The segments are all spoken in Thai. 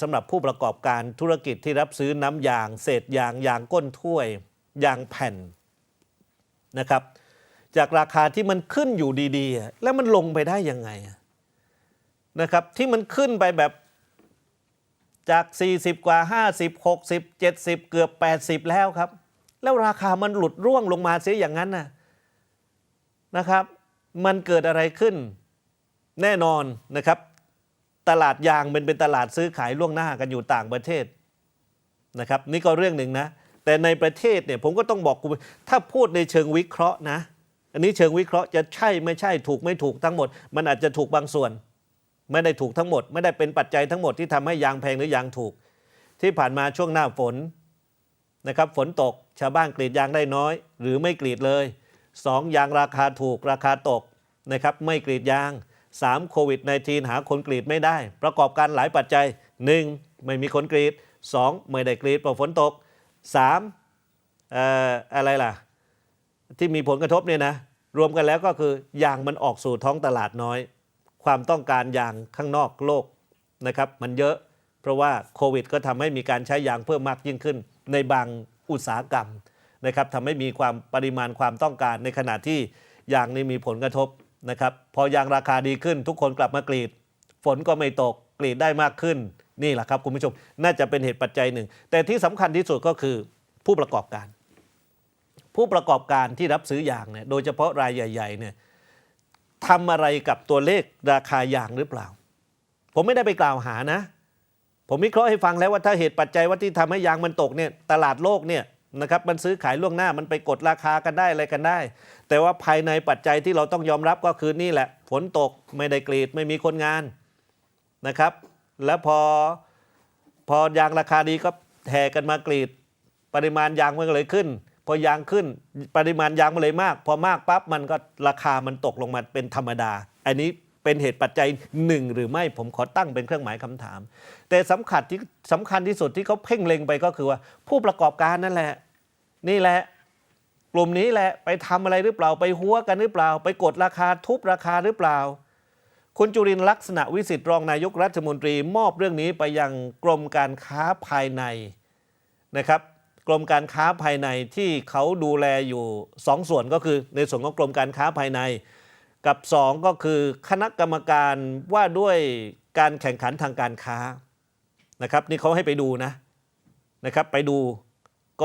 สำหรับผู้ประกอบการธุรกิจที่รับซื้อน้ำยาง เศษยางยางก้นถ้วย ยางแผ่นนะครับ จากราคาที่มันขึ้นอยู่ดีๆ แล้วมันลงไปได้ยังไงนะครับ ที่มันขึ้นไปแบบจาก 40 กว่า 50 60 70 เกือบ 80 แล้วครับ แล้วราคามันหลุดร่วงลงมาเสียอย่างนั้นนะนะครับ มันเกิดอะไรขึ้น แน่นอนนะครับ ตลาดยางเป็นเป็นตลาดซื้อขายล่วงหน้ากันอยู่ต่างประเทศนะครับนี่ก็เรื่องหนึ่งนะ แต่ในประเทศเนี่ยผมก็ต้องบอกคุณถ้าพูดในเชิงวิเคราะห์นะ อันนี้เชิงวิเคราะห์จะใช่ไม่ใช่ถูกไม่ถูกทั้งหมด มันอาจจะถูกบางส่วน ไม่ได้ถูกทั้งหมด ไม่ได้เป็นปัจจัยทั้งหมดที่ทำให้ยางแพงหรือยางถูก ที่ผ่านมาช่วงหน้าฝนนะครับฝนตกชาวบ้านกรีดยางได้น้อย หรือไม่กรีดเลยสองยางราคาถูกราคาตกนะครับไม่กรีดยาง 3. โควิด -19 หาคนกรีดไม่ได้ ประกอบการหลายปัจจัย 1. ไม่มีคนกรีด 2. ไม่ได้กรีดเพราะฝนตก 3. อออะไรล่ะ ที่มีผลกระทบเนี่ยนะ รวมกันแล้วก็คือยางมันออกสู่ท้องตลาดน้อย ความต้องการยางข้างนอกโลกนะครับมันเยอะเพราะว่าโควิด ก็ทำให้มีการใช้ยางเพิ่มมากยิ่งขึ้น ในบางอุตสาหกรรมนะครับทำให้มีความปริมาณความต้องการในขณะที่ยางนี่มีผลกระทบ นะครับพอยางราคาดีขึ้น ทุกคนกลับมากรีด ฝนก็ไม่ตกกรีดได้มากขึ้นนี่แหละครับคุณผู้ชมน่าจะเป็นเหตุปัจจัยหนึ่ง แต่ที่สำคัญที่สุดก็คือผู้ประกอบการ ผู้ประกอบการที่รับซื้อยางเนี่ยโดยเฉพาะรายใหญ่ๆเนี่ยทำอะไรกับตัวเลขราคายางหรือเปล่า ผมไม่ได้ไปกล่าวหานะ ผมวิเคราะห์ให้ฟังแล้วว่าถ้าเหตุปัจจัยว่าที่ทำให้ยางมันตกเนี่ยตลาดโลกเนี่ย นะครับมันซื้อขายล่วงหน้ามันไปกดราคากันได้อะไรกันได้ แต่ว่าภายในปัจจัยที่เราต้องยอมรับก็คือนี่แหละ ฝนตกไม่ได้กรีดไม่มีคนงานนะครับ แล้วพอพอยางราคาดีก็แห่กันมากรีด ปริมาณยางมันก็เลยขึ้น พอยางขึ้น ปริมาณยางมันเลยมาก พอมากปั๊บมันก็ราคามันตกลงมาเป็นธรรมดา อันนี้ เป็นเหตุปัจจัยหนึ่งหรือไม่ผมขอตั้งเป็นเครื่องหมายคำถาม แต่สำคัญที่สำคัญที่สุดที่เขาเพ่งเล็งไปก็คือว่า ผู้ประกอบการนั่นแหละ นี่แหละกลุ่มนี้แหละไปทำอะไรหรือเปล่าไปหัวกันหรือเปล่า ไปกดราคาทุบราคาหรือเปล่า คุณจุรินลักษณะวิสิทธิ์รองนายกรัฐมนตรีมอบเรื่องนี้ไปยังกรมการค้าภายในนะครับกรมการค้าภายในที่เขาดูแลอยู่สองส่วนก็คือในส่วนของกรมการค้าภายใน กับสองก็คือคณะกรรมการว่าด้วยการแข่งขันทางการค้านะครับนี่เขาให้ไปดูนะนะครับไปดูก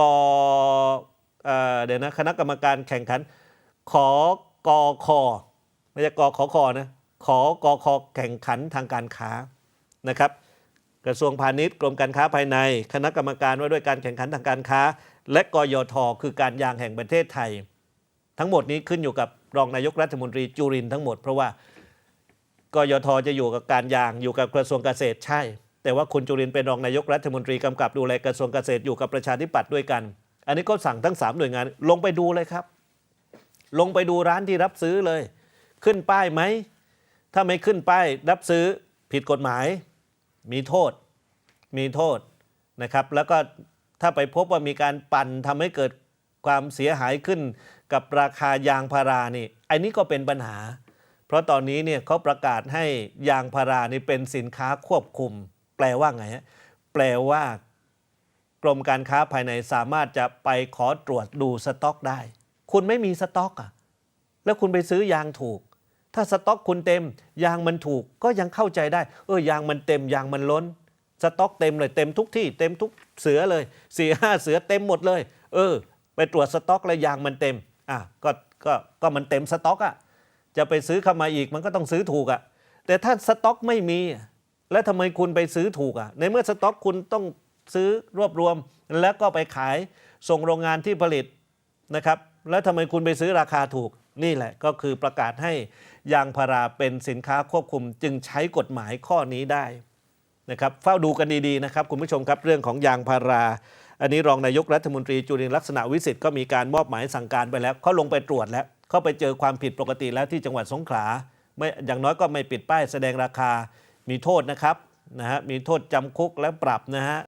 เอ่อเดี๋ยวนะคณะกรรมการแข่งขันขอกอคอไม่ใช่กอขอคอนะขอกอคอแข่งขันทางการค้านะครับ กระทรวงพาณิชย์กรมการค้าภายใน คณะกรรมการว่าด้วยการแข่งขันทางการค้า และกยทคือการยางแห่งประเทศไทย ทั้งหมดนี้ขึ้นอยู่กับ รองนายกรัฐมนตรีจุรินทั้งหมด เพราะว่ากยทจะอยู่กับการยางอยู่กับกระทรวงเกษตรใช่ แต่ว่าคุณจุรินเป็นรองนายกรัฐมนตรีกำกับดูแลกระทรวงเกษตรอยู่กับประชาธิปัตย์ด้วยกัน อันนี้ก็สั่งทั้ง 3 หน่วยงาน ลงไปดูเลยครับ ลงไปดูร้านที่รับซื้อเลย ขึ้นป้ายไหมถ้าไม่ขึ้นป้ายรับซื้อผิดกฎหมาย มีโทษ มีโทษนะครับ แล้วก็ถ้าไปพบว่ามีการปั่นทำให้เกิด ความเสียหายขึ้นกับราคายางพารานี่อันนี้ก็เป็นปัญหา เพราะตอนนี้เนี่ยเขาประกาศให้ยางพารานี่เป็นสินค้าควบคุม แปลว่าไงฮะแปลว่ากรมการค้าภายในสามารถจะไปขอตรวจดูสต็อกได้ คุณไม่มีสต็อกอะแล้วคุณไปซื้อยางถูก ถ้าสต็อกคุณเต็ม ยางมันถูกก็ยังเข้าใจได้ เออยางมันเต็มยางมันล้น สต็อกเต็มเลยเต็มทุกที่ เต็มทุกเสือเลยสี่ห้าเสือเต็มหมดเลย เออ ไปตรวจสต็อกแล้วยางมันเต็มอะก็ก็ก็มันเต็มสต็อกอะจะไปซื้อเข้ามาอีกมันก็ต้องซื้อถูกอะแต่ถ้าสต็อกไม่มี แล้วทำไมคุณไปซื้อถูกอะในเมื่อสต็อกคุณต้องซื้อรวบรวม แล้วก็ไปขายส่งโรงงานที่ผลิตนะครับ แล้วทำไมคุณไปซื้อราคาถูกนี่แหละก็คือประกาศให้ยางพาราเป็นสินค้าควบคุมจึงใช้กฎหมายข้อนี้ได้นะครับเฝ้าดูกันดีๆนะครับคุณผู้ชมครับเรื่องของยางพารา อันนี้รองนายกรัฐมนตรีจุลินลักษณะวิสิทธิ์ก็มีการมอบหมายสั่งการไปแล้วเขาลงไปตรวจแล้วเขาไปเจอความผิดปกติแล้วที่จังหวัดสงขลาไม่อย่างน้อยก็ไม่ปิดป้ายแสดงราคามีโทษนะครับนะฮะมีโทษจำคุกและปรับนะฮะ